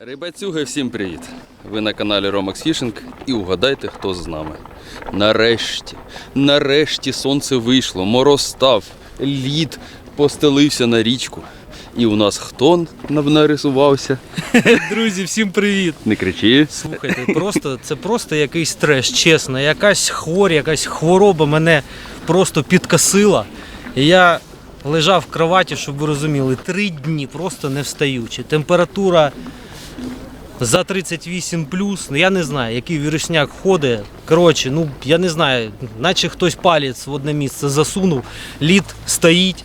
Рибацюги, всім привіт! Ви на каналі Romax Fishing і угадайте, хто з нами. Нарешті, нарешті сонце вийшло, мороз став, лід постелився на річку. І у нас хто нам нарисувався? Друзі, всім привіт! Не кричи. Слухайте, просто це просто якийсь треш, чесно. Якась хворь, якась хвороба мене просто підкосила. І я лежав в кроваті, щоб ви розуміли, три дні просто не встаючи. Температура за 38 плюс. Ну я не знаю, який вірусняк ходить. Коротше, ну я не знаю, наче хтось палець в одне місце засунув, лід стоїть.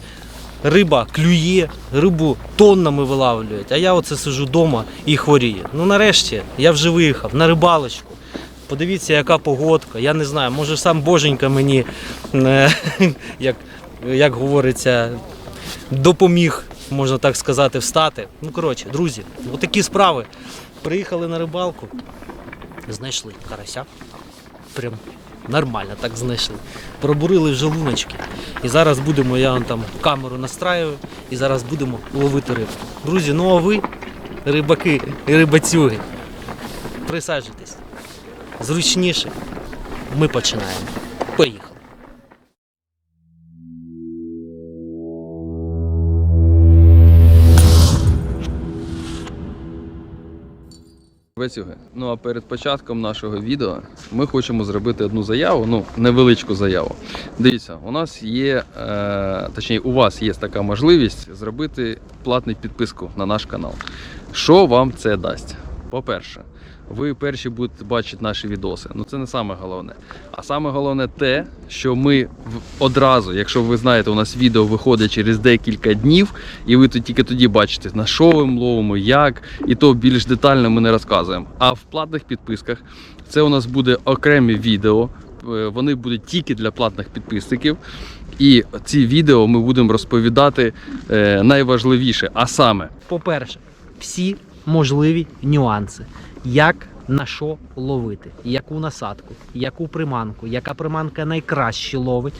Риба клює, рибу тоннами вилавлюють, а я оце сижу вдома і хворію. Ну нарешті я вже виїхав на рибалочку. Подивіться, яка погодка. Я не знаю, може сам Боженька мені, е, як, як говориться, допоміг, можна так сказати, встати. Ну, коротше, друзі, отакі справи. Приїхали на рибалку, знайшли карася. Прям нормально так знайшли. Пробурили в желуночки. І зараз будемо, я вон там камеру настраюю, і зараз будемо ловити рибу. Друзі, ну а ви, рибаки і рибацюги, присаджуйтесь. Зручніше. Ми починаємо. Поїхали. Рибацюги. Ну а перед початком нашого відео ми хочемо зробити одну заяву, ну невеличку заяву. Дивіться, у нас є, е, точніше, у вас є така можливість зробити платну підписку на наш канал. Що вам це дасть? По-перше, ви перші будете бачити наші відоси. Ну це не саме головне. А саме головне те, що ми одразу, якщо ви знаєте, у нас відео виходить через декілька днів, і ви тут тільки тоді бачите, на що ми ловимо, як, і то більш детально ми не розказуємо. А в платних підписках це у нас буде окремі відео. е, Вони будуть тільки для платних підписників. І ці відео ми будемо розповідати е, найважливіше, а саме По-перше, всі можливі нюанси. Як на що ловити, яку насадку, яку приманку, яка приманка найкраще ловить,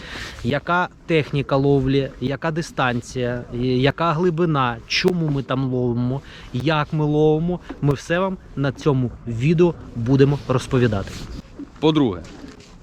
яка техніка ловлі, яка дистанція, яка глибина, чому ми там ловимо, як ми ловимо. Ми все вам на цьому відео будемо розповідати. По-друге,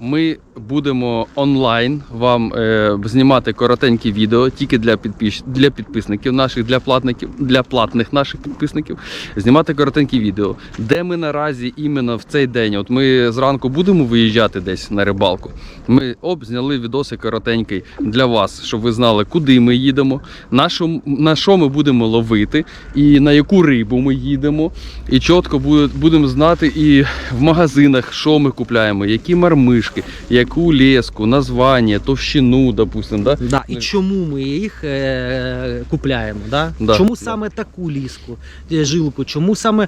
ми будемо онлайн вам е, знімати коротенькі відео тільки для підпис... для підписників наших, для платників, для платних наших підписників. Знімати коротенькі відео, де ми наразі іменно в цей день. От ми зранку будемо виїжджати десь на рибалку. Ми оп, зняли відоси коротенький для вас, щоб ви знали, куди ми їдемо, на що, на що ми будемо ловити, і на яку рибу ми їдемо. І чітко будемо знати і в магазинах, що ми купляємо, які мармишки, яку леску, названня, товщину, допустимо. Да? Да, і чому ми їх е, купляємо? Да? Да, чому да. саме таку ліску, е, жилку, чому саме е,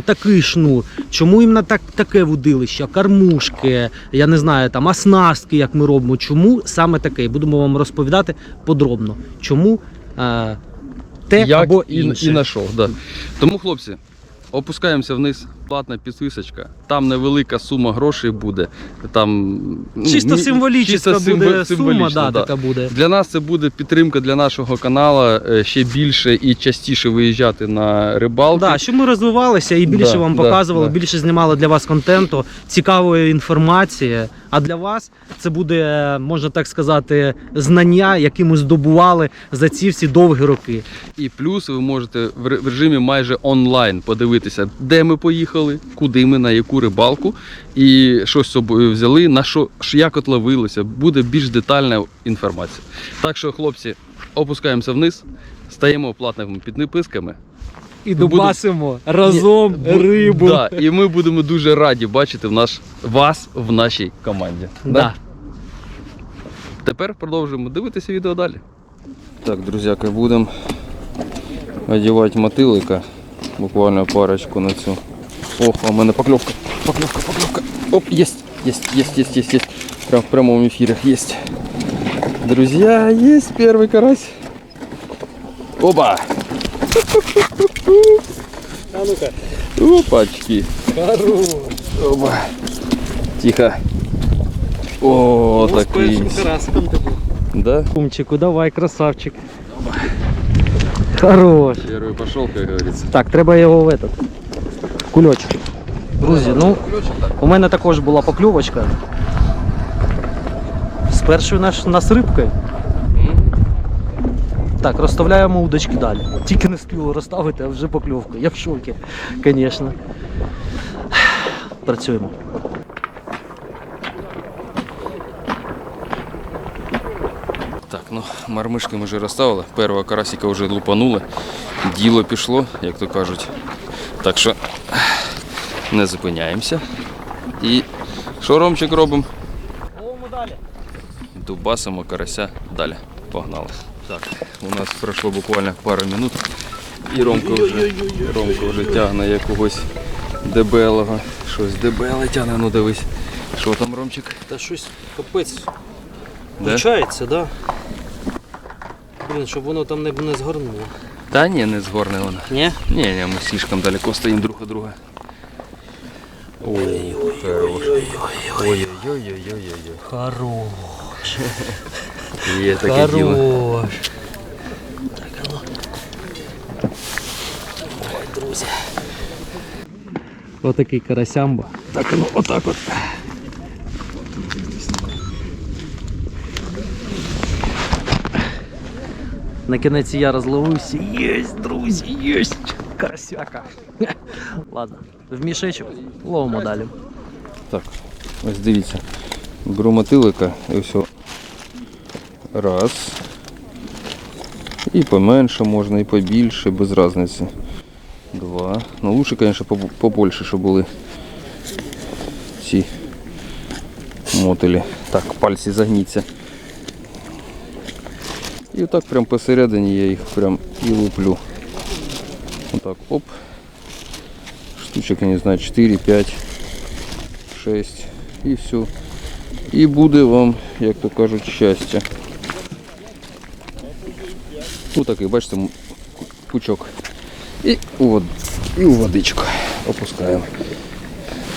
такий шнур, чому іменно так, таке вудилище, кормушки, я не знаю, там оснастки, як ми робимо, чому саме таке? Будемо вам розповідати подробно, чому е, те Як або і, інше. і на що. Да. Тому, хлопці, опускаємося вниз. Платна підписочка. Там невелика сума грошей буде. Там, ну, Чисто символічна чисто буде сума, символічна, да, така буде. Для нас це буде підтримка для нашого каналу е, ще більше і частіше виїжджати на рибалки. Да, щоб ми розвивалися і більше Да, вам да, показували, да. більше знімали для вас контенту, цікавої інформації. А для вас це буде, можна так сказати, знання, які ми здобували за ці всі довгі роки. І плюс ви можете в режимі майже онлайн подивитися, де ми поїхали, куди ми, на яку рибалку, і що з собою взяли, на що як от ловилося. Буде більш детальна інформація. Так що, хлопці, опускаємося вниз, стаємо платними підписками. І будемо- дубасимо разом Ні, рибу. Да, і ми будемо дуже раді бачити в наш, вас в нашій команді. Да. Тепер продовжуємо дивитися відео далі. Так, друзяки, будемо одягати мотилика. Буквально парочку на цю. Ох, а у мене покльовка. Покльовка, покльовка. Оп, єсть, єсть, єсть, єсть, єсть, єсть. Прям в прямому ефірі єсть. Друзья, есть первый карась. Оба! А ну-ка, Опачки. хорош. Оба. Тихо. О, Ну, з такий. першим карасиком ти був. Да? Кумчику, давай, красавчик. Хорош. Первый пошел, как говорится. Так, треба його в этот. Кульочок. Друзі, ну у мене також була покльовочка. З першою наш нас рибкою. Так, розставляємо удочки далі. Тільки не спіло розставити, а вже покльовка. Я в шокі, звісно. Працюємо. Так, ну мармишки ми вже розставили. Першого карасика вже лупанули. Діло пішло, як то кажуть. Так що не зупиняємося. І що Ромчик робимо? Ловимо далі. Дубасимо карася далі. Погнали. Так, у нас пройшло буквально пару минут. І Ромка вже, Ромка вже тягне якогось дебелого. Щось дебеле тягне, ну дивись. Що там, Ромчик? Та щось капець. Де? Включається, да? Блін, щоб воно там не, не згорнуло. Та ні, не згорне воно. Ні? Не, не, мы слишком далеко стоим друг от друга. Ой, хорош. Ой-ой-ой-ой-ой-ой. Хорош. Є таке діло. Хорош. Так, а ну. Ой, друзі. Отакий карасямба. Так, ну отак от. На кінець я розловився. Єсть, друзі, єсть! Карасяка. Ладно, в мішечок ловимо далі. Так, ось дивіться. Беру і все. Раз. І поменше можна, і побільше, без різниці. Два. Ну лучше, конечно, побольше, щоб були ці мотилі. Так, пальці загніться. І отак прям посередині я їх прям і луплю. Отак, оп. Штучок, я не знаю, 4, 5, 6 і все. І буде вам, як то кажуть, щастя. Отакий, бачите, м- ку- пучок. І у, вод... і у водичку опускаємо.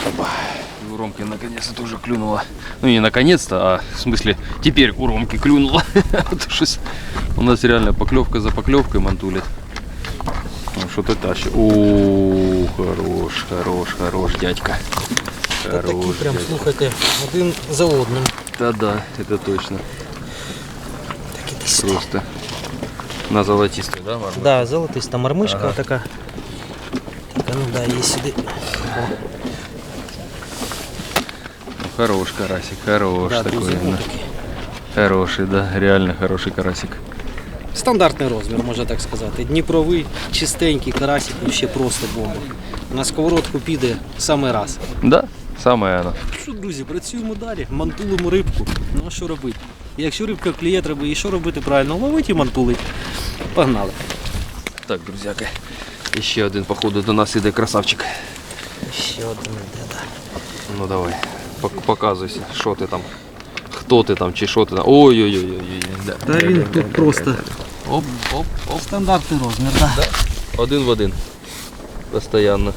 Опа. У Ромки наконец-то тоже клюнула. Ну не наконец-то, а в смысле теперь у Ромки клюнула. А то щось У нас реально поклевка за поклевкой мантулит. Ну, что-то тащит. О, хорош, хорош, хорош, дядька. Та такі Хорош, прям, дядька. слухайте, один за одним. Да-да, это точно. Такі десь. тут. Просто на золотистую, да, Марма? Да, золотиста мармишка Ага. така. Так, а ну да, є сюди. Ну, Хорош карасик, хорош Да, такой. друзі, да. отакий. Хороший, да, реально хороший карасик. Стандартний розмір, можна так сказати. Дніпровий, чистенький карасик, ще просто бомба. На сковородку піде саме раз. Да, самое оно. Що, друзі, працюємо далі, мантулимо рибку. Ну а що робити? Якщо рибка клює, треба і що робити правильно? Ловити і мантулить. Погнали. Так, друзьяки, ще один, походу, до нас іде красавчик. Ще один іде, да. Ну давай, пок- показуйся, що ти там. Хто ти там чи що ти там. Ой-ой-ой. Та він тут просто Оп, оп, оп. стандартний розмір, так. Да. Один в один. Постоянно.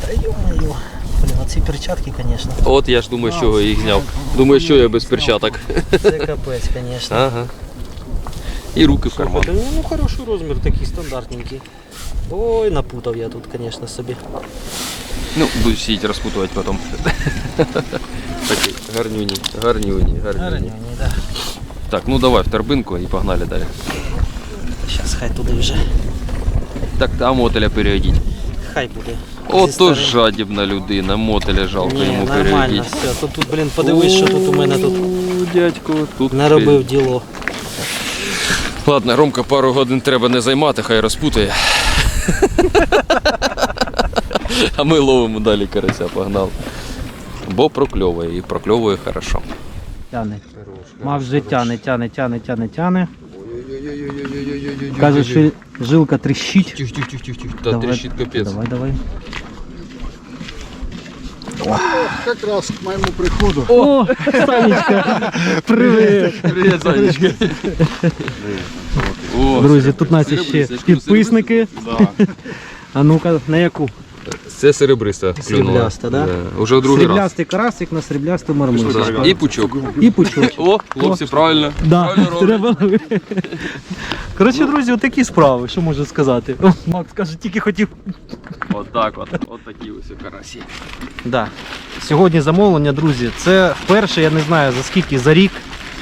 Та ё-моё. Блін, оці перчатки, звісно. От я ж думаю, що я їх зняв. Думаю, що я без перчаток. Це капець, звісно. Ага. І руки в карман. Ну хороший розмір, такий стандартненький. Ой, напутав я тут, звісно, собі. Ну, буду сидеть розпутувати потім. Такий гарнюні, гарнюні, гарнюні. Гарні, да. Так, ну давай в торбинку і погнали далі. Зараз хай туди вже. Так, там мотеля переодіть. Хай буде. Ото старим. жадібна людина, мотеля жалко Ні, йому нормально, переодіть. все. Тут, тут, блін, подивись, що тут у мене тут Дядько, тут наробив діло. Ладно, Ромка пару годин треба не займати, хай розпутає. а ми ловимо далі карася, погнав. Бо прокльовує і прокльовує хорошо. Тяне. Мав вже тяне, тяне, тяне, тяне, тяне. Каже, що жилка тріщить. Тих, тих, тих, тих, тих. Та Давай, тріщить капець. Давай, давай. Якраз к моєму приходу. О, Санечка, привіт. Привіт, Санечка. О, Друзі, тут у нас ще підписники. Да. А ну-ка, на яку? Це серебриста клюнула. Срібляста, да? Уже другий раз. Сріблястий карасик на сріблястий мармуз. Да. І пучок. І пучок. О, хлопці, правильно. Да, Правильно роблять. треба. Коротше, друзі, отакі справи, що можу сказати. О, Макс каже, тільки хотів. Отак от. От такі ось карасі. Да. Сьогодні замовлення, друзі. Це вперше, я не знаю за скільки, за рік,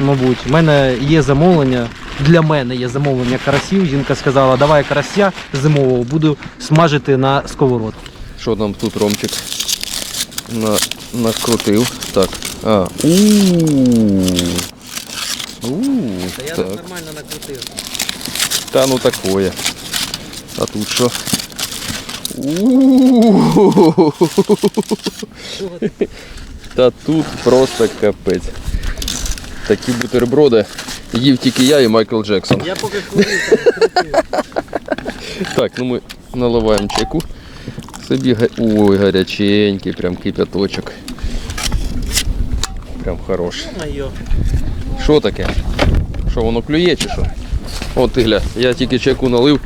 мабуть. У мене є замовлення. Для мене є замовлення карасів. Жінка сказала, давай карася зимового буду смажити на сковородку. Що там тут Ромчик? На, накрутив. Так. А. У-у-у. У-у-у. Так. нормально накрутив. Та ну такое. А тут що? Та тут просто капець. Такі бутерброди їв тільки я і Майкл Джексон. Я поки хвилин Так, ну ми наливаємо чайку. Собі ой, гаряченький, прям кипяточок. Прям хороший. Що таке? Що воно клює чи що? От ти гля, я тільки чайку налив,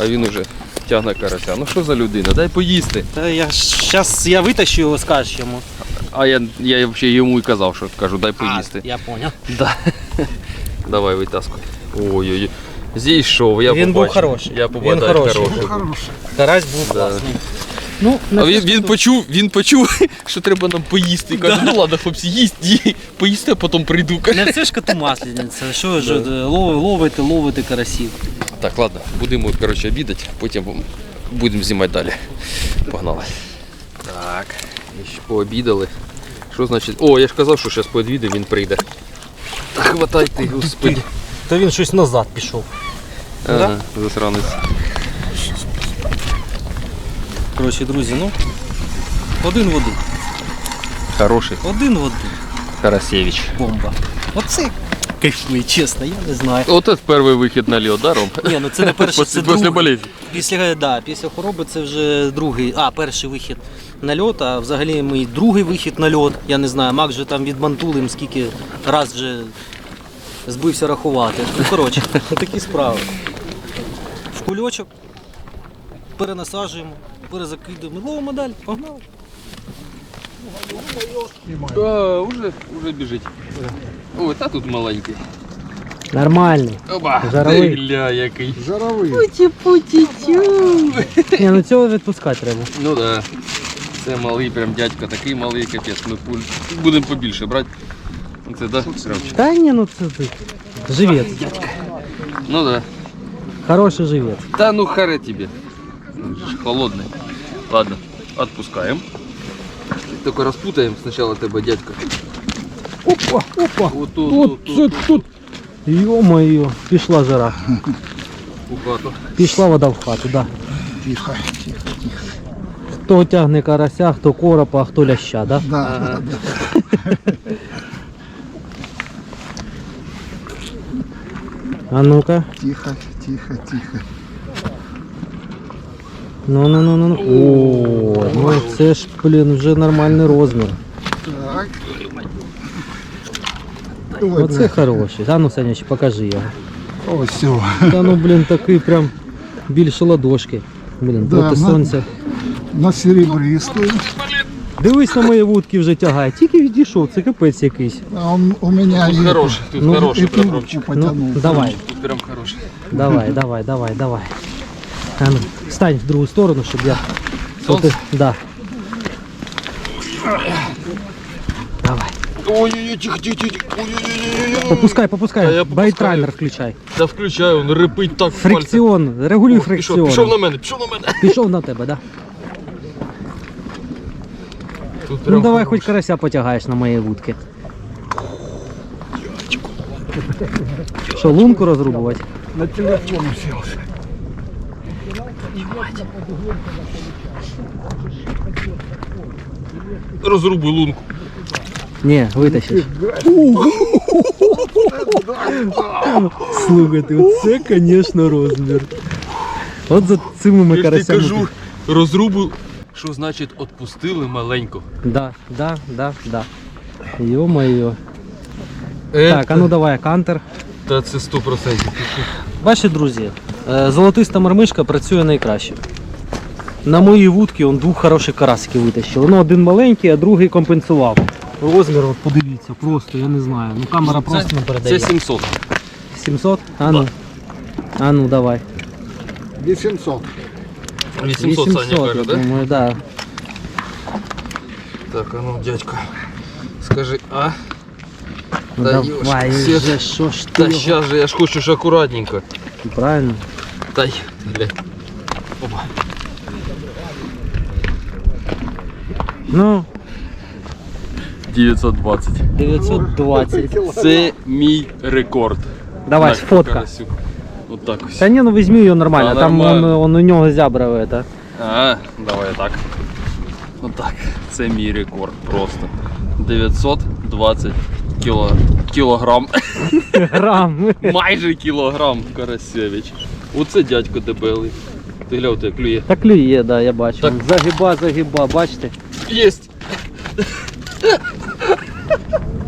а він уже тягне карася. Ну що за людина? Дай поїсти. Та я зараз я витащу його, скажеш йому. А я, я взагалі йому і казав, що кажу, дай поїсти. А, я понял. Да. Давай витаскуй. Ой-ой-ой. Зійшов, я Він був хороший. Я Він побачив хороший. хороший. Хороший. Карась був Да. класний. Ну, А він, він почув, він почув, що треба нам поїсти. І каже, ну ладно, хлопці, їсть, ї, поїсти, а потім прийду. Не все ж коту масляниця. Що ж, е, лови- ловити, ловити карасів. Так, ладно, будемо коротше, обідати, потім будемо знімати далі. Погнали. Так, ще пообідали. Що значить? О, я ж казав, що зараз пообіду, він прийде. Та хватай ти, господи. То він щось назад пішов. Ага, засранець. Коротше, друзі, ну. Один в один. Хороший. Один в один. Карасевич. Бомба. Оце кайфує, чесно, я не знаю. От це перший вихід на льот, да, Ром? Ні, ну це не перший, це Після другий. болезні. Після, да, після хвороби це вже другий, а перший вихід на льот, а взагалі мій другий вихід на льот. Я не знаю, Макс вже там відмантулим скільки раз вже збився рахувати. Ну, коротше, такі справи. В кульочок перенасаджуємо, перезакидуємо, ловимо далі, погнали. А, уже, уже біжить. Ой, та тут маленький. Нормальний. Оба, Жаровий. гля який. Жаровий. Ні, ну цього відпускати треба. Ну да. Це малий, прям дядько, такий малий капець. Ми пуль. Будемо побільше брати. Це да? Та ні, ну це ти. Живець. Ну да. Хороший живець. Та ну харе тебе. Он же ж Холодный. Ладно, отпускаем. Только распутаем сначала тебе, дядька. Опа, опа. Вот тут, Тут, тут, тут, тут. Йо-моє, пішла жара. у хату. Пішла вода в хату, да. Тихо, тихо. Хто тягне карася, хто коропа, а хто ляща, да? Да, Ага. да, да. А ну-ка. Тихо, тихо, тихо. Ну ну ну ну. ну. О, ну це ж, блін, вже нормальний розмір. Так. Оце хороший. А ну, Саняч, покажи його. Ось все. Та ну, блін, такий прям більше ладошки. Блін, Да, проти ну. сонця. На серебристую. Дивись на мої вудки вже тягає. Тільки відійшов, це капець якийсь. А он у меня Тут и- хороший, тут Ну, хороший Ромчик. потянул. Ну, давай, Тут прям хороший. давай, давай, давай, давай. А ну, стань в другу сторону, щоб я. Сонце? Да. Давай. Ой-ой-ой, тихо, тихо, тихо. Ой-ой-ой. Попускай, Та попускай. я попускаю. Байтраймер включай. Та включаю, он рипить так в пальцях. Фрикціон, регулюй Ох, Пішов, фрикціон. пішов на мене, пішов на мене. Пішов на тебе, да? Тут Ну прям давай хороший. хоч карася потягаєш на мої вудки. Що, лунку розрубувати? На телефон уселся. Розрубуй лунку. Ні, витащиш. Слухайте, оце, звісно, розмір. От за цими ми Я ж кажу, розрубуй. Що значить отпустили маленько? Да, да, да, да. Йо-моє. Е, Так, а ну давай, кантер. Та це 100%. Ваші друзі, е, золотиста мармишка працює найкраще. на мої вудки он двох хороших карасиків витащили. Ну, один маленький, а другий компенсував. Розмір, от подивіться, просто, я не знаю. Ну камера просто не передає. Це 700. 700? А ну. А ну давай. 800. 800, Саня каже, да? думаю, да. Так, а ну, дядько, скажи, а? Ну, Та давай, ёшки, вже, що ж ти Та його- сейчас же, я ж хочу ж акуратненько. Правильно. Дай, бля. Опа. Ну, 920. 920. Це мій рекорд. Давай, На фотка. карасюк. От так ось. Та ні, ну візьми її нормально, Та там он, нормально. он у нього зябра это. А, давай так. Отак. Це мій рекорд просто. 920 кіло... кілограм. Грам. Майже кілограм Карасевич. Оце дядько дебелий. Ти глянь, те клює. Так клює, да, я бачу. Так. Загиба, загиба, бачите? Єсть!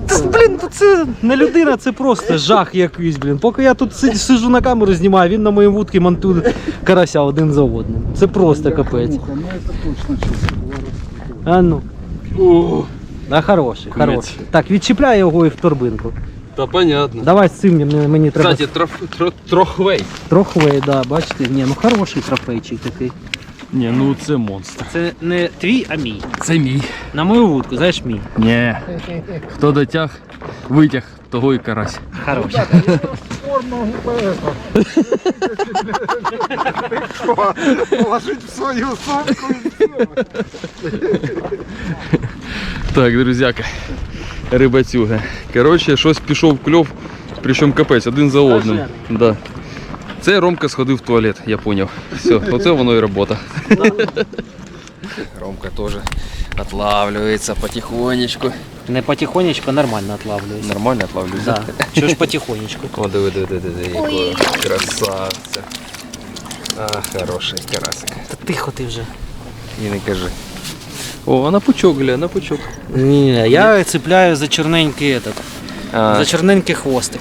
Це, блін, то це не людина, це просто жах якийсь, блін. Поки я тут си- сиджу на камеру знімаю, він на моїй вудці монтує карася один за одним. Це просто капець. Муха, ну это точно чисто. А ну. О, А хороший, Кумець. хороший. Так, відчіпляй його і в торбинку. Та понятно. Давай з цим мені, мені треба Кстати, троф, тро, трохвей. трохвей, да, бачите? Ні, ну хороший трофейчик такий. Ні, ну це монстр. Це не твій, а мій. Це мій. На мою вудку, знаєш мій. Ні. Хто дотяг, витяг, того і карась. Хороший. Форму. Положить в свою сумку. Так, друзяки, рибацюга. Коротше, щось пішов кльов, причому капець, один за одним. Да. Це Ромка сходив в туалет, я поняв. Все, оце воно і робота. Ромка теж отлавлюється потихонечку. Не потихонечку, нормально отлавлююсь. Нормально отлавлюється? Да. Чого ж потихонечку? О, диви, диви, диви, диви, красавця. А, хороший карасик. Та тихо ти вже. І не кажи. О, а на пучок, гля, на пучок. Ні, я цепляю за чорненький этот, А, за чорненький хвостик.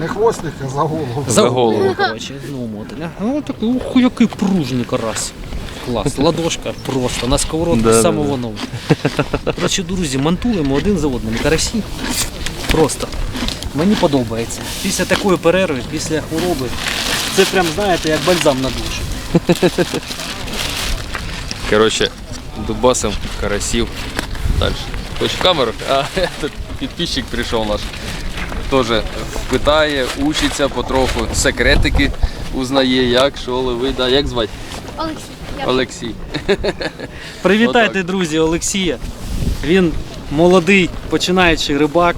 Не хвостик, а за голову. За голову. Короче, ну мотиля. Ну так, ух, який пружний карась. Клас, ладошка просто на сковородку Да, да, воно. Коротше, друзі, монтуємо один за одним. Карасі. Просто. Мені подобається. Після такої перерви, після хвороби, це прям, знаєте, як бальзам на душу. Коротше, дубасим карасів. Далі. Хоч в камеру, а тут підписчик прийшов наш. Теж питає, учиться потроху, секретики узнає, як, що ловить. Да, як звати? Олексій. Олексій. Привітайте, друзі, Олексія. Він молодий починаючий рибак.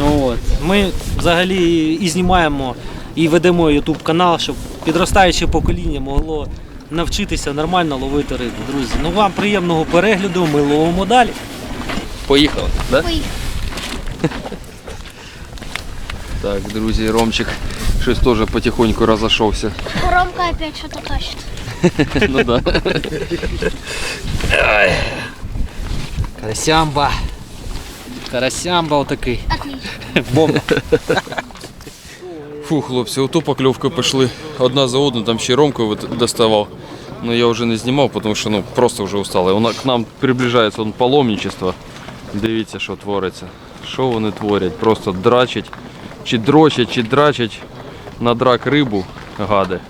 От. Ми взагалі і знімаємо і ведемо YouTube канал, щоб підростаюче покоління могло навчитися нормально ловити рибу. Друзі, ну вам приємного перегляду, ми ловимо далі. Поїхали. Да? поїхав. Так, друзі, Ромчик щось теж потихоньку розійшовся. Ромка опять что-то тащит. Ну да. Карасямба. Карасямба отакий. Отлично. Бомба. Фу, хлопці, ото покльовки пішли одна за одну, там ще Ромку доставав. Ну я вже не знімав, тому що ну, просто вже устали. К нам приближається он, паломничество. Дивіться, що твориться. Що вони творять? Просто драчать, чи дрочать, чи драчать на драк рибу, гади.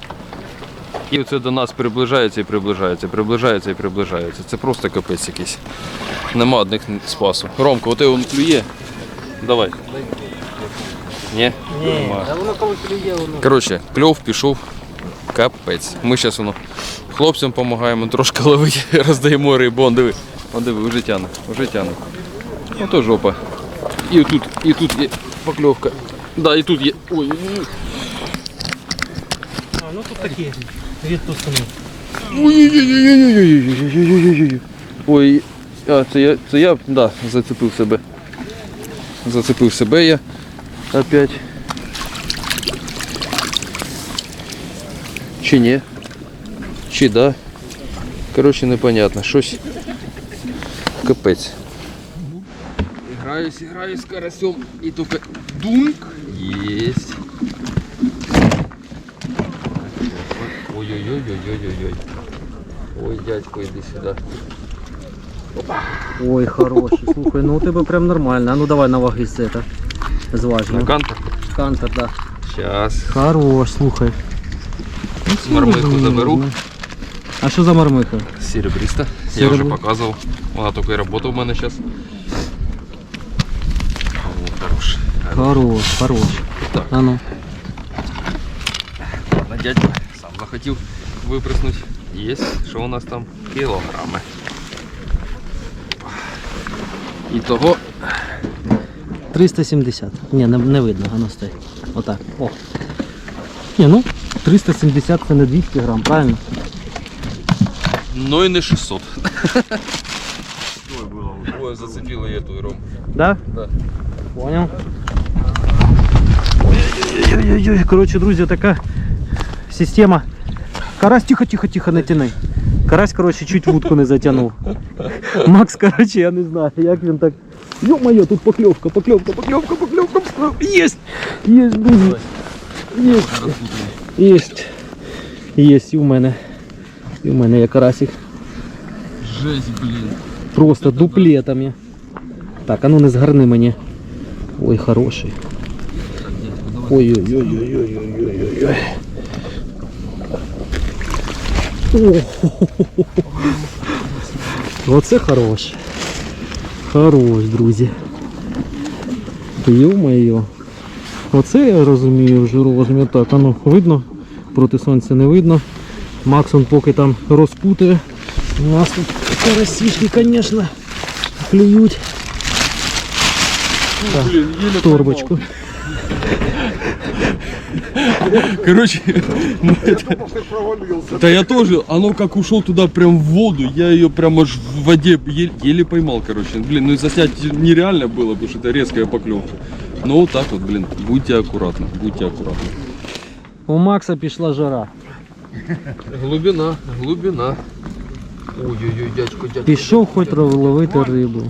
І оце до нас приближається і приближається, приближається і приближається. Це просто капець якийсь. Нема одних спасу. Ромко, оте він клює. Давай. Ні? Нема. А воно коли клює, воно. Коротше, кльов пішов капець. Ми зараз воно хлопцям допомагаємо трошки ловити, роздаємо рибу. Он диви, он диви, вже тяне, вже тяне. Ото жопа. І тут, і тут є покльовка. Да, і тут є. Ой, ой, ой. А, ну тут такі відпускні. Ой-ой-ой-ой-ой-ой-ой-ой-ой-ой. Ой, а, це я, це я, да, зацепив себе. Зацепив себе я опять. Чи ні? Чи да? Коротше, непонятно. Щось капець. Играюсь, играюсь с карасем и только дунк. Есть. Ой-ой-ой-ой-ой-ой. Ой, дядько, іди сюди. Ой, хороший. Слухай, ну у тебе прям нормально. А ну давай на ваги це так. Зважимо. На кантер? Кантер, да. Щас. Хорош, слухай. Мармиху заберу. А що за мармиха? Серебриста. Я вже показував. Вона тільки робота у мене зараз. О, хороший. Хорош, хорош. Так. А ну. Ладно, дядько, сам захотів виприснути. Є. Що у нас там? Кілограми. І того 370. Ні, не, не видно, а ну стой. Отак. О. Ні, ну, 370 це не 200 грам, правильно? Ну і не 600. Ой, зацепила я ту ром. Да? Да. Понял. Ой-ой-ой, коротше, друзі, така система. Карась, тихо, тихо, тихо, не тяни. Карась, коротше, чуть вудку не затягнув. Макс, коротше, я не знаю, як він так. Ё-моё, тут покльовка, покльовка, покльовка, покльовка. Єсть! Єсть, друзі. Єсть. Єсть. Єсть і у мене. І у мене є карасик. Жесть, блін. Просто дуплетами. Так, а ну не згарни мені. Ой, хороший. Ой-ой-ой-ой-ой-ой-ой-ой. Оце хорош. Хорош, друзі. Йо-моє. Оце я розумію вже розумію. Так, а ну видно, проти сонця не видно. Максон поки там розпутує. У нас тут карасішки, звісно, клюють. Блін, єле Торбочку. Короче, Я думав, ти провалився. да я тоже, оно как ушел туда прям в воду, я ее прям аж в воде еле, еле поймал, короче. Блин, ну и заснять нереально было, потому что это резкая поклевка. Ну вот так вот, блин, будьте аккуратны, будьте аккуратны. У Макса пішла жара. Глубина, глубина. Ой-ой-ой, дядько, дядько. Пішов хоч ловити рибу.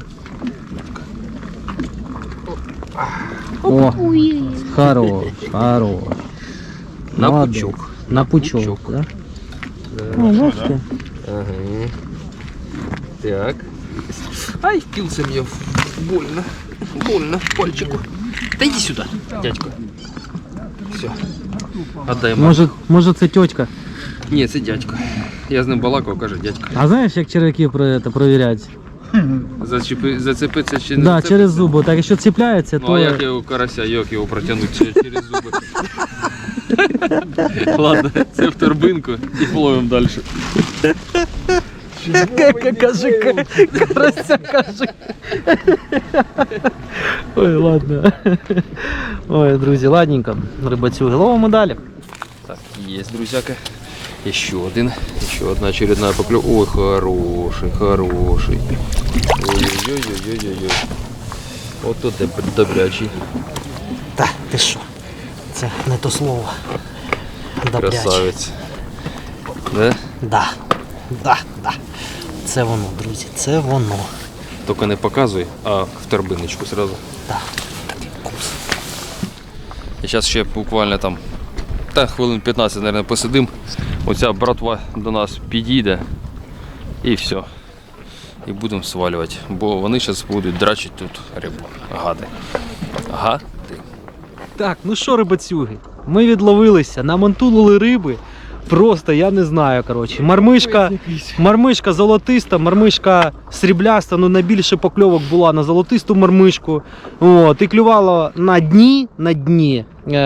О, хорош, хорош. На Молодець. пучок. На пучок, пучок. да? О, бачите? Ага. Так. Ай, впился мне. Больно. Больно пальчику. Да иди сюда, дядько. Все. Отдай мамі. Може, може це тьотька. Ні, це дядько. Я з ним балакав, каже дядько. А знаєш, як черв'яків про це провіряють? Зачепи, зацепиться чи не Да, зацепиться? через зуби. Так, якщо цепляється, Ну то. а як його карася, як його протягнути через через зуби? Ладно, це в торбинку і пловимо далі. Кажи, карася, кажи. Ой, ладно. Ой, друзі, ладненько. Рибацюги. Ловимо далі. Так, есть, друзьяка. Еще один. Еще одна очередная поклев. Ой, хороший, хороший. Ой-ой-ой-ой-ой-ой. Вот тут доб- добрячий. Та, ти що? Це не то слово. Добряче. Красавець. Да? Да. Да, да. Це воно, друзі, це воно. Тільки не показуй, а в торбиночку сразу. Да. І зараз ще буквально там та хвилин 15, мабуть, посидим. Оця братва до нас підійде і все. І будемо свалювати. Бо вони зараз будуть драчити тут рибу. Гади. Гади. Так, ну що, рибацюги? Ми відловилися, намантулили риби. Просто я не знаю, коротше. Мармишка, мармишка золотиста, мармишка срібляста, ну найбільше покльовок була на золотисту мармишку. От, і клювало на дні, на дні. Е,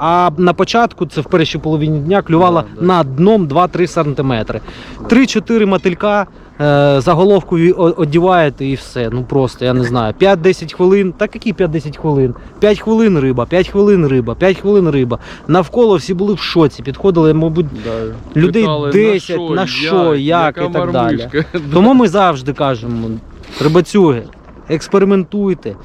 а на початку, це в першій половині дня, клювало Да, да. на дном 2-3 см. 3-4 мотилька е, заголовкою о- одіваєте і все. Ну просто, я не знаю. 5-10 хвилин. Та які 5-10 хвилин? 5 хвилин риба, 5 хвилин риба, 5 хвилин риба. Навколо всі були в шоці. Підходили, мабуть, Людей Питали, 10, на що, як як і так далі. Тому ми завжди кажемо, рибацюги, експериментуйте.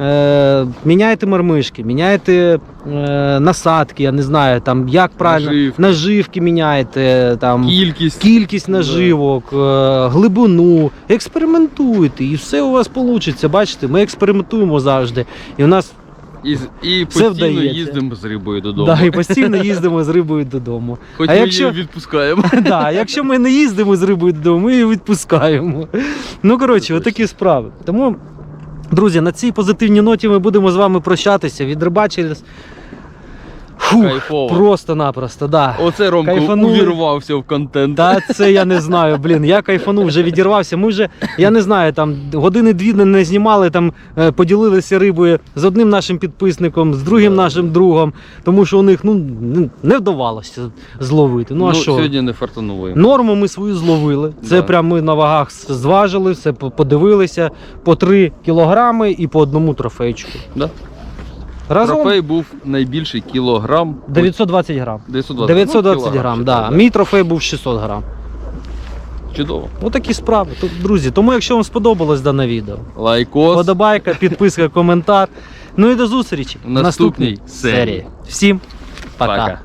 Е, міняйте мармишки, міняйте е, насадки, я не знаю, там як правильно Наживки. наживки міняйте, там Кількість. кількість наживок, е, глибину. Експериментуйте, і все у вас вийде. Бачите, ми експериментуємо завжди. І у нас І, і постійно вдається. їздимо з рибою додому. Да, і постійно їздимо з рибою додому. Хоч а ми якщо- її відпускаємо. Да, якщо ми не їздимо з рибою додому, ми її відпускаємо. Ну, коротше, отакі справи. Тому, друзі, на цій позитивній ноті ми будемо з вами прощатися. Відрибачили. Фух, Кайфово. Просто-напросто, да. Оце Ромко Кайфанули. увірвався в контент. Та це я не знаю, блін. Я кайфанув, вже відірвався. Ми вже, я не знаю, там години-дві не- не знімали, там е, поділилися рибою з одним нашим підписником, з другим нашим другом, тому що у них ну, не- не вдавалося зловити. Ну, а що? сьогодні не фартануло. їм. Норму ми свою зловили. Це Да. прям ми на вагах с- зважили, все по- подивилися по 3 кілограми і по одному трофейчику. Да. Разом Трофей був найбільший кілограм. 920 грам. 920, 920 Ну, грам, да. Мій трофей був 600 грам. Чудово. Отакі справи. Друзі, тому якщо вам сподобалось дане відео, Лайкос. подобайка, підписка, коментар. Ну і до зустрічі В наступній серії. Всім пока. Пока.